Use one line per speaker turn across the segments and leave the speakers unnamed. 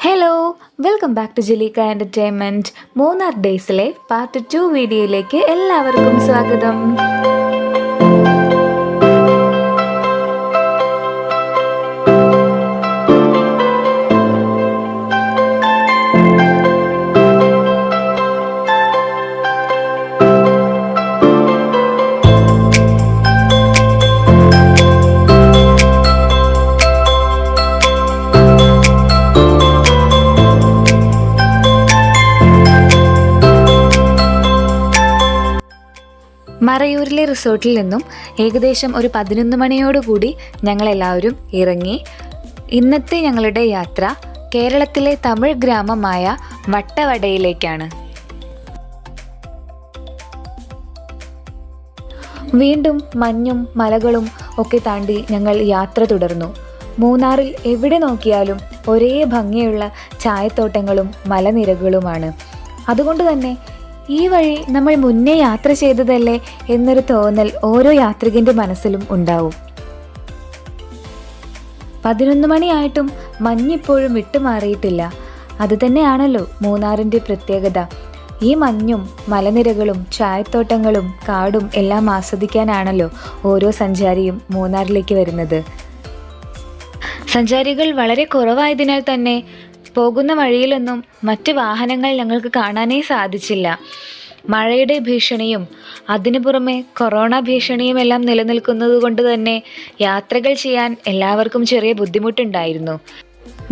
Hello welcome back to Jaleeka entertainment Munnar ഡേയ്സിലെ part two വീഡിയോയിലേക്ക് എല്ലാവർക്കും സ്വാഗതം. മറയൂരിലെ റിസോർട്ടിൽ നിന്നും ഏകദേശം ഒരു പതിനൊന്ന് മണിയോടുകൂടി ഞങ്ങളെല്ലാവരും ഇറങ്ങി. ഇന്നത്തെ ഞങ്ങളുടെ യാത്ര കേരളത്തിലെ തമിഴ് ഗ്രാമമായ വട്ടവടയിലേക്കാണ്. വീണ്ടും മഞ്ഞും മലകളും ഒക്കെ താണ്ടി ഞങ്ങൾ യാത്ര തുടർന്നു. മൂന്നാറിൽ എവിടെ നോക്കിയാലും ഒരേ ഭംഗിയുള്ള ചായത്തോട്ടങ്ങളും മലനിരകളുമാണ്. അതുകൊണ്ട് തന്നെ ഈ വഴി നമ്മൾ മുന്നേ യാത്ര ചെയ്തതല്ലേ എന്നൊരു തോന്നൽ ഓരോ യാത്രികന്റെ മനസ്സിലും ഉണ്ടാവും. പതിനൊന്ന് മണിയായിട്ടും മഞ്ഞിപ്പോഴും വിട്ടുമാറിയിട്ടില്ല. അതുതന്നെയാണല്ലോ മൂന്നാറിന്റെ പ്രത്യേകത. ഈ മഞ്ഞും മലനിരകളും ചായത്തോട്ടങ്ങളും കാടും എല്ലാം ആസ്വദിക്കാനാണല്ലോ ഓരോ സഞ്ചാരിയും മൂന്നാറിലേക്ക് വരുന്നത്. സഞ്ചാരികൾ വളരെ കുറവായതിനാൽ തന്നെ പോകുന്ന വഴിയിലൊന്നും മറ്റ് വാഹനങ്ങൾ ഞങ്ങൾക്ക് കാണാനേ സാധിച്ചില്ല. മഴയുടെ ഭീഷണിയും അതിനു പുറമെ കൊറോണ ഭീഷണിയും എല്ലാം നിലനിൽക്കുന്നത് കൊണ്ട് തന്നെ യാത്രകൾ ചെയ്യാൻ എല്ലാവർക്കും ചെറിയ ബുദ്ധിമുട്ടുണ്ടായിരുന്നു.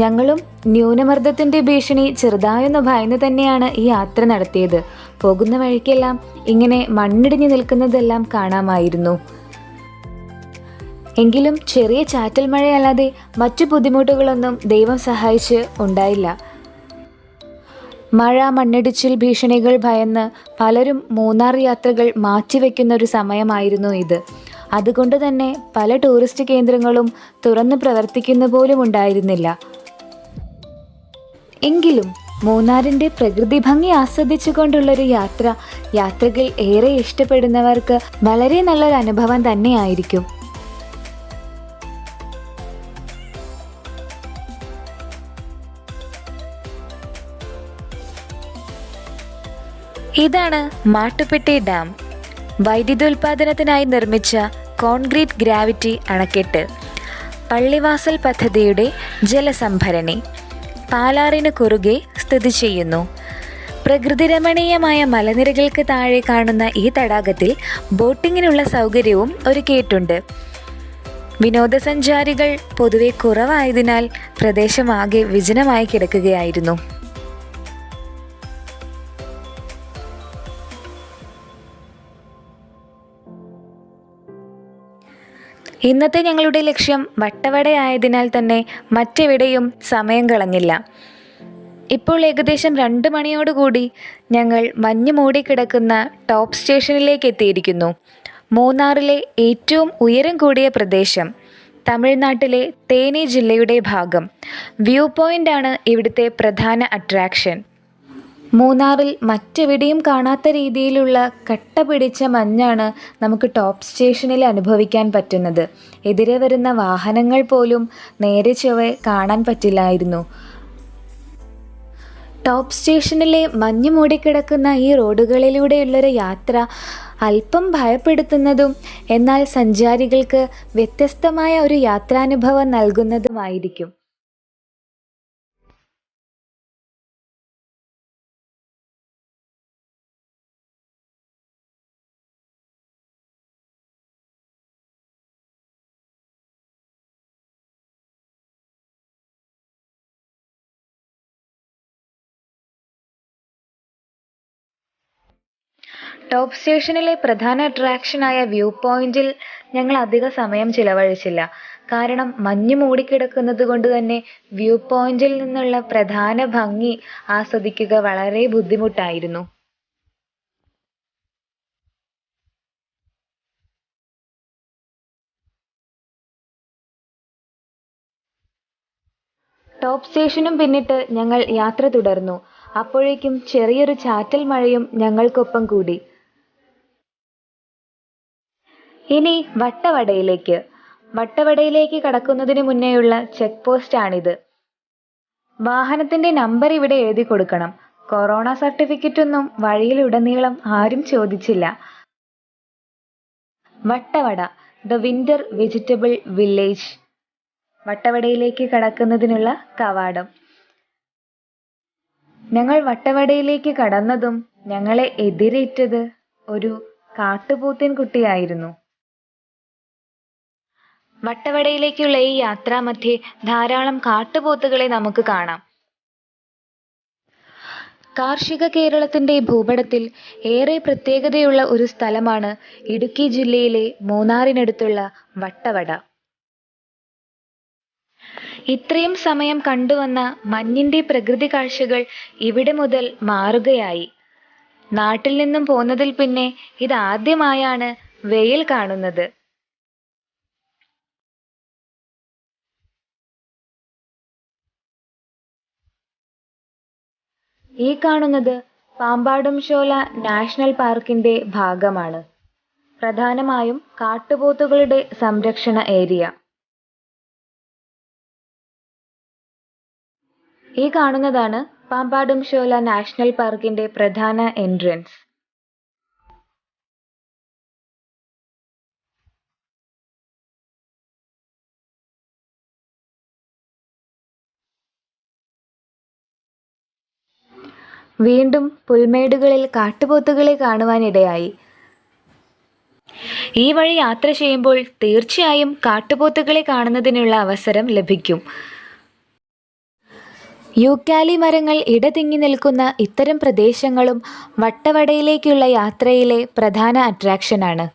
ഞങ്ങളും ന്യൂനമർദ്ദത്തിന്റെ ഭീഷണി ചെറുതായൊന്ന് ഭയന്ന് തന്നെയാണ് ഈ യാത്ര നടത്തിയത്. പോകുന്ന വഴിക്കെല്ലാം ഇങ്ങനെ മണ്ണിടിഞ്ഞു നിൽക്കുന്നതെല്ലാം കാണാമായിരുന്നു. എങ്കിലും ചെറിയ ചാറ്റൽ മഴയല്ലാതെ മറ്റു ബുദ്ധിമുട്ടുകളൊന്നും ദൈവം സഹായിച്ച് ഉണ്ടായില്ല. മഴ മണ്ണിടിച്ചിൽ ഭീഷണികൾ ഭയന്ന് പലരും മൂന്നാർ യാത്രകൾ മാറ്റിവെക്കുന്ന ഒരു സമയമായിരുന്നു ഇത്. അതുകൊണ്ട് തന്നെ പല ടൂറിസ്റ്റ് കേന്ദ്രങ്ങളും തുറന്ന് പ്രവർത്തിക്കുന്ന പോലും ഉണ്ടായിരുന്നില്ല. എങ്കിലും മൂന്നാറിന്റെ പ്രകൃതി ഭംഗി ആസ്വദിച്ചുകൊണ്ടുള്ളൊരു യാത്ര യാത്രകൾ ഏറെ ഇഷ്ടപ്പെടുന്നവർക്ക് വളരെ നല്ലൊരു അനുഭവം തന്നെയായിരിക്കും. ഇതാണ് മാട്ടുപെട്ടി ഡാം. വൈദ്യുതി വൈദ്യുതോൽപാദനത്തിനായി നിർമ്മിച്ച കോൺക്രീറ്റ് ഗ്രാവിറ്റി അണക്കെട്ട്. പള്ളിവാസൽ പദ്ധതിയുടെ ജലസംഭരണി. പാലാറിന് കുറുകെ സ്ഥിതി ചെയ്യുന്നു. പ്രകൃതിരമണീയമായ മലനിരകൾക്ക് താഴെ കാണുന്ന ഈ തടാകത്തിൽ ബോട്ടിങ്ങിനുള്ള സൗകര്യവും ഒരുക്കിയിട്ടുണ്ട്. വിനോദസഞ്ചാരികൾ പൊതുവെ കുറവായതിനാൽ പ്രദേശമാകെ വിജനമായി കിടക്കുകയായിരുന്നു. ഇന്നത്തെ ഞങ്ങളുടെ ലക്ഷ്യം വട്ടവടയായതിനാൽ തന്നെ മറ്റെവിടെയും സമയം കളഞ്ഞില്ല. ഇപ്പോൾ ഏകദേശം രണ്ട് മണിയോടുകൂടി ഞങ്ങൾ മഞ്ഞ് മൂടിക്കിടക്കുന്ന ടോപ്പ് സ്റ്റേഷനിലേക്ക് എത്തിയിരിക്കുന്നു. മൂന്നാറിലെ ഏറ്റവും ഉയരം കൂടിയ പ്രദേശം തമിഴ്നാട്ടിലെ തേനി ജില്ലയുടെ ഭാഗം. വ്യൂ പോയിന്റാണ് ഇവിടുത്തെ പ്രധാന അട്രാക്ഷൻ. മൂന്നാറിൽ മറ്റെവിടെയും കാണാത്ത രീതിയിലുള്ള കട്ട പിടിച്ച മഞ്ഞാണ് നമുക്ക് ടോപ്പ് സ്റ്റേഷനിൽ അനുഭവിക്കാൻ പറ്റുന്നത്. എതിരെ വരുന്ന വാഹനങ്ങൾ പോലും നേരെ ചൊവ്വെ കാണാൻ പറ്റില്ലായിരുന്നു. ടോപ്പ് സ്റ്റേഷനിലെ മഞ്ഞ് മൂടിക്കിടക്കുന്ന ഈ റോഡുകളിലൂടെയുള്ളൊരു യാത്ര അല്പം ഭയപ്പെടുത്തുന്നതും എന്നാൽ സഞ്ചാരികൾക്ക് വ്യത്യസ്തമായ ഒരു യാത്രാനുഭവം നൽകുന്നതുമായിരിക്കും. ടോപ്പ് സ്റ്റേഷനിലെ പ്രധാന അട്രാക്ഷനായ വ്യൂ പോയിന്റിൽ ഞങ്ങൾ അധിക സമയം ചിലവഴിച്ചില്ല. കാരണം മഞ്ഞ് മൂടിക്കിടക്കുന്നത് കൊണ്ട് തന്നെ വ്യൂ പോയിന്റിൽ നിന്നുള്ള പ്രധാന ഭംഗി ആസ്വദിക്കുക വളരെ ബുദ്ധിമുട്ടായിരുന്നു. ടോപ്പ് സ്റ്റേഷനും പിന്നിട്ട് ഞങ്ങൾ യാത്ര തുടർന്നു. അപ്പോഴേക്കും ചെറിയൊരു ചാറ്റൽ മഴയും ഞങ്ങൾക്കൊപ്പം കൂടി. ഇനി വട്ടവടയിലേക്ക്. വട്ടവടയിലേക്ക് കടക്കുന്നതിന് മുന്നേയുള്ള ചെക്ക് പോസ്റ്റ് പോസ്റ്റാണിത്. വാഹനത്തിന്റെ നമ്പർ ഇവിടെ എഴുതി കൊടുക്കണം. കൊറോണ സർട്ടിഫിക്കറ്റ് ഒന്നും വഴിയിലുടനീളം ആരും ചോദിച്ചില്ല. Vattavada the winter vegetable village. വട്ടവടയിലേക്ക് കടക്കുന്നതിനുള്ള കവാടം. ഞങ്ങൾ വട്ടവടയിലേക്ക് കടന്നതും ഞങ്ങളെ എതിരേറ്റത് ഒരു കാട്ടുപോത്തിൻ കുട്ടിയായിരുന്നു വട്ടവടയിലേക്കുള്ള ഈ യാത്രാമധ്യേ ധാരാളം കാട്ടുപോത്തുകളെ നമുക്ക് കാണാം. കാർഷിക കേരളത്തിന്റെ ഭൂപടത്തിൽ ഏറെ പ്രത്യേകതയുള്ള ഒരു സ്ഥലമാണ് ഇടുക്കി ജില്ലയിലെ മൂന്നാറിനടുത്തുള്ള വട്ടവട. ഇത്രയും സമയം കണ്ടുവന്ന മഞ്ഞിന്റെ പ്രകൃതി കാഴ്ചകൾ ഇവിടെ മുതൽ മാറുകയായി. നാട്ടിൽ നിന്നും പോന്നതിൽ പിന്നെ ഇതാദ്യമായാണ് വെയിൽ കാണുന്നത്. ഈ കാണുന്നത് പാമ്പാടുംശോല നാഷണൽ പാർക്കിന്റെ ഭാഗമാണ്. പ്രധാനമായും കാട്ടുപോത്തുകളുടെ സംരക്ഷണ ഏരിയ. ഈ കാണുന്നതാണ് പാമ്പാടുംശോല നാഷണൽ പാർക്കിന്റെ പ്രധാന എൻട്രൻസ് വീണ്ടും പുൽമേടുകളിൽ കാട്ടുപോത്തുകളെ കാണുവാനിടയായി. ഈ വഴി യാത്ര ചെയ്യുമ്പോൾ തീർച്ചയായും കാട്ടുപോത്തുകളെ കാണുന്നതിനുള്ള അവസരം ലഭിക്കും. യൂക്കാലി മരങ്ങൾ ഇടതിങ്ങി നിൽക്കുന്ന ഇത്തരം പ്രദേശങ്ങളും വട്ടവടയിലേക്കുള്ള യാത്രയിലെ പ്രധാന അട്രാക്ഷനാണ്.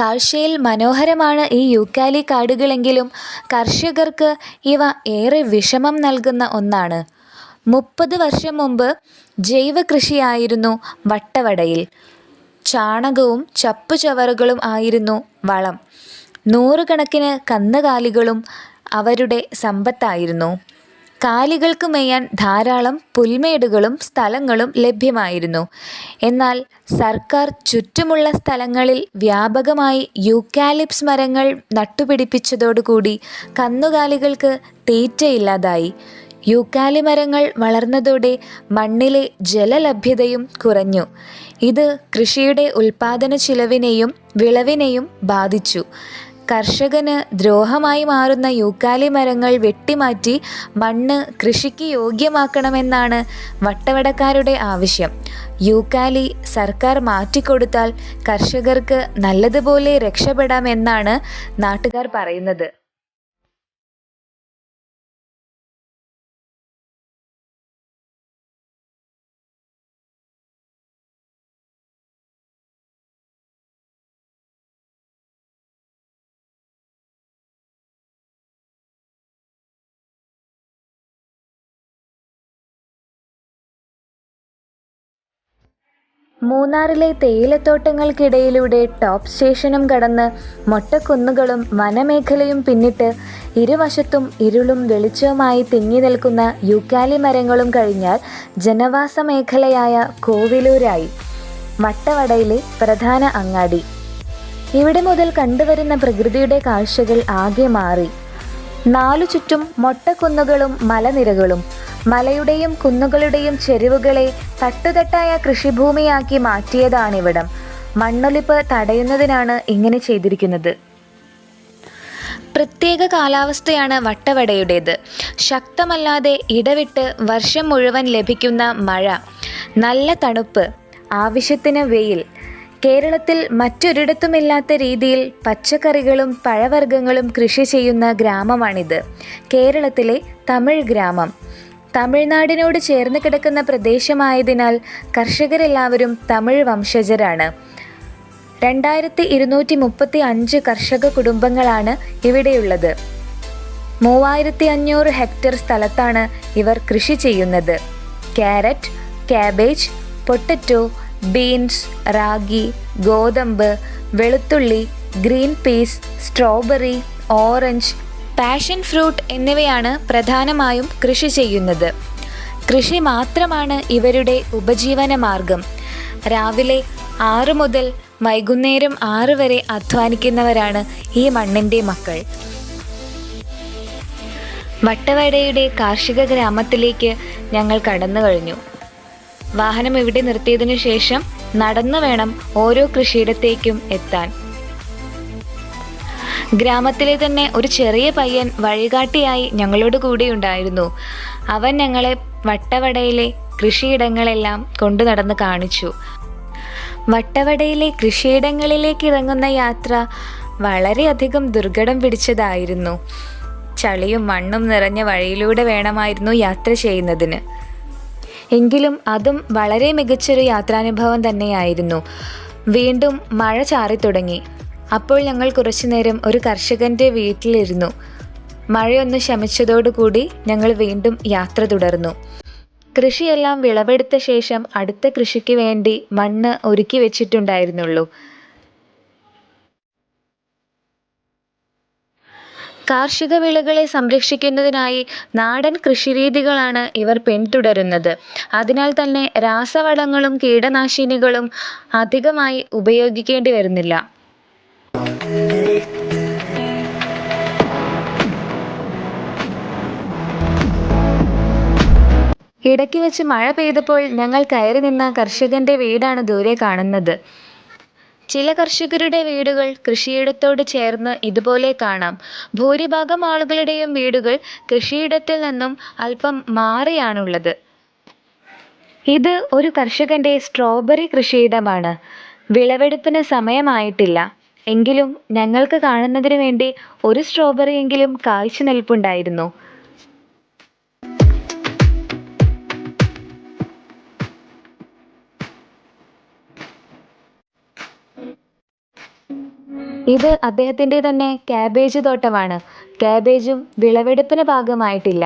കാഴ്ചയിൽ മനോഹരമാണ് ഈ യൂക്കാലി കാടുകളെങ്കിലും കർഷകർക്ക് ഇവ ഏറെ വിഷമം നൽകുന്ന ഒന്നാണ്. മുപ്പത് വർഷം മുമ്പ് ജൈവ കൃഷിയായിരുന്നു വട്ടവടയിൽ. ചാണകവും ചപ്പുചവറുകളും ആയിരുന്നു വളം. നൂറുകണക്കിന് കന്നുകാലികളും അവരുടെ സമ്പത്തായിരുന്നു. കാലികൾക്ക് മേയാൻ ധാരാളം പുൽമേടുകളും സ്ഥലങ്ങളും ലഭ്യമായിരുന്നു. എന്നാൽ സർക്കാർ ചുറ്റുമുള്ള സ്ഥലങ്ങളിൽ വ്യാപകമായി യൂക്കാലിപ്സ് മരങ്ങൾ നട്ടുപിടിപ്പിച്ചതോടുകൂടി കന്നുകാലികൾക്ക് തീറ്റയില്ലാതായി. യൂക്കാലി മരങ്ങൾ വളർന്നതോടെ മണ്ണിലെ ജലലഭ്യതയും കുറഞ്ഞു. ഇത് കൃഷിയുടെ ഉൽപാദന ചിലവിനെയും വിളവിനെയും ബാധിച്ചു. കർഷകന് ദ്രോഹമായി മാറുന്ന യൂക്കാലി മരങ്ങൾ വെട്ടിമാറ്റി മണ്ണ് കൃഷിക്ക് യോഗ്യമാക്കണമെന്നാണ് വട്ടവടക്കാരുടെ ആവശ്യം. യൂക്കാലി സർക്കാർ മാറ്റിക്കൊടുത്താൽ കർഷകർക്ക് നല്ലതുപോലെ രക്ഷപ്പെടാമെന്നാണ് നാട്ടുകാർ പറയുന്നത്. മൂന്നാറിലെ തേയിലത്തോട്ടങ്ങൾക്കിടയിലൂടെ ടോപ്പ് സ്റ്റേഷനും കടന്ന് മൊട്ടക്കുന്നുകളും വനമേഖലയും പിന്നിട്ട് ഇരുവശത്തും ഇരുളും വെളിച്ചവുമായി തിങ്ങി നിൽക്കുന്ന യൂക്കാലി മരങ്ങളും കഴിഞ്ഞാൽ ജനവാസ മേഖലയായ കോവിലൂരായി. വട്ടവടയിലെ പ്രധാന അങ്ങാടി. ഇവിടെ മുതൽ കണ്ടുവരുന്ന പ്രകൃതിയുടെ കാഴ്ചകൾ ആകെ മാറി. നാലു ചുറ്റും മൊട്ടക്കുന്നുകളും മലനിരകളും. മലയുടെയും കുന്നുകളുടെയും ചെരുവുകളെ തട്ടുതട്ടായ കൃഷിഭൂമിയാക്കി മാറ്റിയതാണ് ഇവിടം മണ്ണൊലിപ്പ് തടയുന്നതിനാണ് ഇങ്ങനെ ചെയ്തിരിക്കുന്നത്. പ്രത്യേക കാലാവസ്ഥയാണ് വട്ടവടയുടേത്. ശക്തമല്ലാതെ ഇടവിട്ട് വർഷം മുഴുവൻ ലഭിക്കുന്ന മഴ നല്ല തണുപ്പ് ആവശ്യത്തിന് വെയിൽ കേരളത്തിൽ മറ്റൊരിടത്തുമില്ലാത്ത രീതിയിൽ പച്ചക്കറികളും പഴവർഗങ്ങളും കൃഷി ചെയ്യുന്ന ഗ്രാമമാണിത്. കേരളത്തിലെ തമിഴ് ഗ്രാമം. തമിഴ്നാടിനോട് ചേർന്ന് കിടക്കുന്ന പ്രദേശമായതിനാൽ കർഷകരെല്ലാവരും തമിഴ് വംശജരാണ്. രണ്ടായിരത്തി ഇരുന്നൂറ്റി മുപ്പത്തി അഞ്ച് കർഷക കുടുംബങ്ങളാണ് ഇവിടെയുള്ളത്. മൂവായിരത്തി അഞ്ഞൂറ് ഹെക്ടർ സ്ഥലത്താണ് ഇവർ കൃഷി ചെയ്യുന്നത്. Carrot cabbage potato beans ragi ഗോതമ്പ് വെളുത്തുള്ളി green peas strawberry orange passion fruit എന്നിവയാണ് പ്രധാനമായും കൃഷി ചെയ്യുന്നത്. കൃഷി മാത്രമാണ് ഇവരുടെ ഉപജീവന മാർഗം. രാവിലെ ആറ് മുതൽ വൈകുന്നേരം ആറ് വരെ അധ്വാനിക്കുന്നവരാണ് ഈ മണ്ണിന്റെ മക്കൾ. വട്ടവടയുടെ കാർഷിക ഗ്രാമത്തിലേക്ക് ഞങ്ങൾ കടന്നു കഴിഞ്ഞു. വാഹനം ഇവിടെ നിർത്തിയതിനു ശേഷം നടന്നു വേണം ഓരോ കൃഷിയിടത്തേക്കും എത്താൻ. ഗ്രാമത്തിലെ തന്നെ ഒരു ചെറിയ പയ്യൻ വഴികാട്ടിയായി ഞങ്ങളോട് കൂടെ ഉണ്ടായിരുന്നു അവൻ ഞങ്ങളെ വട്ടവടയിലെ കൃഷിയിടങ്ങളെല്ലാം കൊണ്ടു നടന്ന് കാണിച്ചു. വട്ടവടയിലെ കൃഷിയിടങ്ങളിലേക്ക് ഇറങ്ങുന്ന യാത്ര വളരെയധികം ദുർഘടം പിടിച്ചതായിരുന്നു. ചളിയും മണ്ണും നിറഞ്ഞ വഴിയിലൂടെ വേണമായിരുന്നു യാത്ര ചെയ്യുന്നതിന്. എങ്കിലും അതും വളരെ മികച്ചൊരു യാത്രാനുഭവം തന്നെയായിരുന്നു. വീണ്ടും മഴ ചാറി തുടങ്ങി അപ്പോൾ ഞങ്ങൾ കുറച്ചു നേരം ഒരു കർഷകന്റെ വീട്ടിലിരുന്നു. മഴയൊന്ന് ശമിച്ചതോടുകൂടി ഞങ്ങൾ വീണ്ടും യാത്ര തുടർന്നു. കൃഷിയെല്ലാം വിളവെടുത്ത ശേഷം അടുത്ത കൃഷിക്ക് വേണ്ടി മണ്ണ് ഒരുക്കി വെച്ചിട്ടുണ്ടായിരുന്നുള്ളൂ. കാർഷിക വിളകളെ സംരക്ഷിക്കുന്നതിനായി നാടൻ കൃഷിരീതികളാണ് ഇവർ പിന്തുടരുന്നത്. അതിനാൽ തന്നെ രാസവളങ്ങളും കീടനാശിനികളും അധികമായി ഉപയോഗിക്കേണ്ടി വരുന്നില്ല. ഇടയ്ക്ക് വെച്ച് മഴ പെയ്തപ്പോൾ ഞങ്ങൾ കയറി നിന്ന കർഷകന്റെ വീടാണ് ദൂരെ കാണുന്നത്. ചില കർഷകരുടെ വീടുകൾ കൃഷിയിടത്തോട് ചേർന്ന് ഇതുപോലെ കാണാം. ഭൂരിഭാഗം ആളുകളുടെയും വീടുകൾ കൃഷിയിടത്തിൽ നിന്നും അല്പം മാറിയാണുള്ളത്. ഇത് ഒരു കർഷകന്റെ സ്ട്രോബെറി കൃഷിയിടമാണ്. വിളവെടുപ്പിന് സമയമായിട്ടില്ല. എങ്കിലും ഞങ്ങൾക്ക് കാണുന്നതിന് വേണ്ടി ഒരു സ്ട്രോബെറി എങ്കിലും കാഴ്ച നിൽപ്പുണ്ടായിരുന്നു. ഇത് അദ്ദേഹത്തിന്റെ തന്നെ കാബേജ് തോട്ടമാണ്. കാബേജും വിളവെടുപ്പിന് പാകമായിട്ടില്ല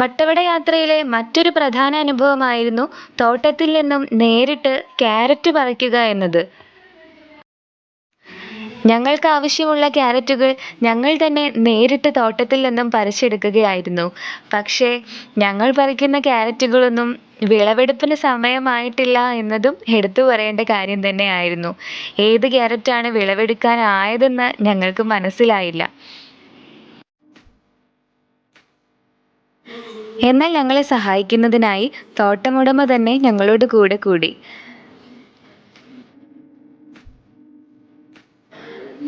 വട്ടവട യാത്രയിലെ മറ്റൊരു പ്രധാന അനുഭവമായിരുന്നു തോട്ടത്തിൽ നിന്നും നേരിട്ട് ക്യാരറ്റ് പറിക്കുക എന്നത്. ഞങ്ങൾക്ക് ആവശ്യമുള്ള ക്യാരറ്റുകൾ ഞങ്ങൾ തന്നെ നേരിട്ട് തോട്ടത്തിൽ നിന്നും പറിച്ചെടുക്കുകയായിരുന്നു. പക്ഷേ ഞങ്ങൾ പറിക്കുന്ന ക്യാരറ്റുകളൊന്നും വിളവെടുപ്പിന് സമയമായിട്ടില്ല എന്നതും എടുത്തു പറയേണ്ട കാര്യം തന്നെയായിരുന്നു. ഏത് ക്യാരറ്റാണ് വിളവെടുക്കാനായതെന്ന് ഞങ്ങൾക്ക് മനസ്സിലായില്ല. എന്നാൽ ഞങ്ങളെ സഹായിക്കുന്നതിനായി തോട്ടമുടമ തന്നെ ഞങ്ങളോട് കൂടെ കൂടി.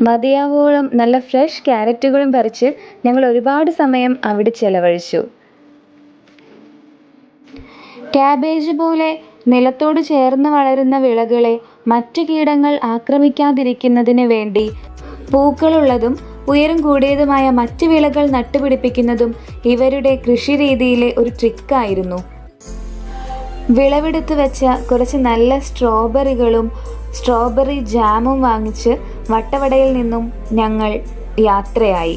മതിയാവോളം നല്ല ഫ്രഷ് ക്യാരറ്റുകളും പറിച്ച് ഞങ്ങൾ ഒരുപാട് സമയം അവിടെ ചെലവഴിച്ചു. കാബേജ് പോലെ നിലത്തോട് ചേർന്ന് വളരുന്ന വിളകളെ മറ്റു കീടങ്ങൾ ആക്രമിക്കാതിരിക്കുന്നതിന് വേണ്ടി പൂക്കളുള്ളതും ഉയരം കൂടിയതുമായ മറ്റ് വിളകൾ നട്ടുപിടിപ്പിക്കുന്നതും ഇവരുടെ കൃഷിരീതിയിലെ ഒരു ട്രിക്കായിരുന്നു. വിളവെടുത്ത് വെച്ച കുറച്ച് നല്ല സ്ട്രോബെറികളും സ്ട്രോബെറി ജാമും വാങ്ങിച്ച് വട്ടവടയിൽ നിന്നും ഞങ്ങൾ യാത്രയായി.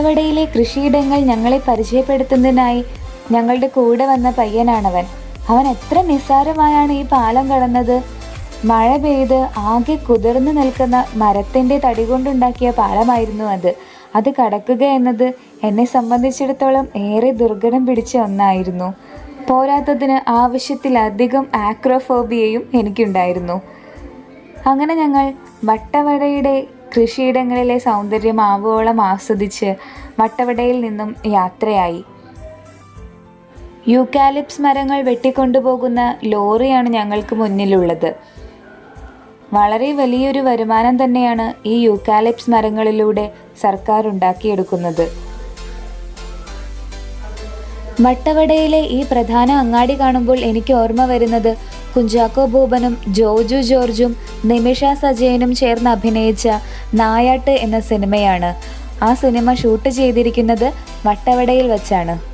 വട്ടവടയിലെ കൃഷിയിടങ്ങൾ ഞങ്ങളെ പരിചയപ്പെടുത്തുന്നതിനായി ഞങ്ങളുടെ കൂടെ വന്ന പയ്യനാണവൻ. അവൻ എത്ര നിസ്സാരമായാണ് ഈ പാലം കടന്നത്. മഴ പെയ്ത് ആകെ കുതിർന്നു നിൽക്കുന്ന മരത്തിന്റെ തടി കൊണ്ടുണ്ടാക്കിയ പാലമായിരുന്നു അത്. അത് കടക്കുക എന്നത് എന്നെ സംബന്ധിച്ചിടത്തോളം ഏറെ ദുർഘടം പിടിച്ച ഒന്നായിരുന്നു. പോരാത്തതിന് ആവശ്യത്തിലധികം ആക്രോഫോബിയയും എനിക്കുണ്ടായിരുന്നു. അങ്ങനെ ഞങ്ങൾ വട്ടവടയുടെ കൃഷിയിടങ്ങളിലെ സൗന്ദര്യം ആവോളം ആസ്വദിച്ച് വട്ടവടയിൽ നിന്നും യാത്രയായി. യൂക്കാലിപ്സ് മരങ്ങൾ വെട്ടിക്കൊണ്ടുപോകുന്ന ലോറിയാണ് ഞങ്ങൾക്ക് മുന്നിലുള്ളത്. വളരെ വലിയൊരു വരുമാനം തന്നെയാണ് ഈ യൂക്കാലിപ്സ് മരങ്ങളിലൂടെ സർക്കാർ ഉണ്ടാക്കിയെടുക്കുന്നത്. വട്ടവടയിലെ ഈ പ്രധാന അങ്ങാടി കാണുമ്പോൾ എനിക്ക് ഓർമ്മ വരുന്നത് കുഞ്ചാക്കോ ബോബനും ജോജു ജോർജും നിമിഷ സജയനും ചേർന്ന് അഭിനയിച്ച നായാട്ട് എന്ന സിനിമയാണ്. ആ സിനിമ ഷൂട്ട് ചെയ്തിരിക്കുന്നത് വട്ടവടയിൽ വെച്ചാണ്.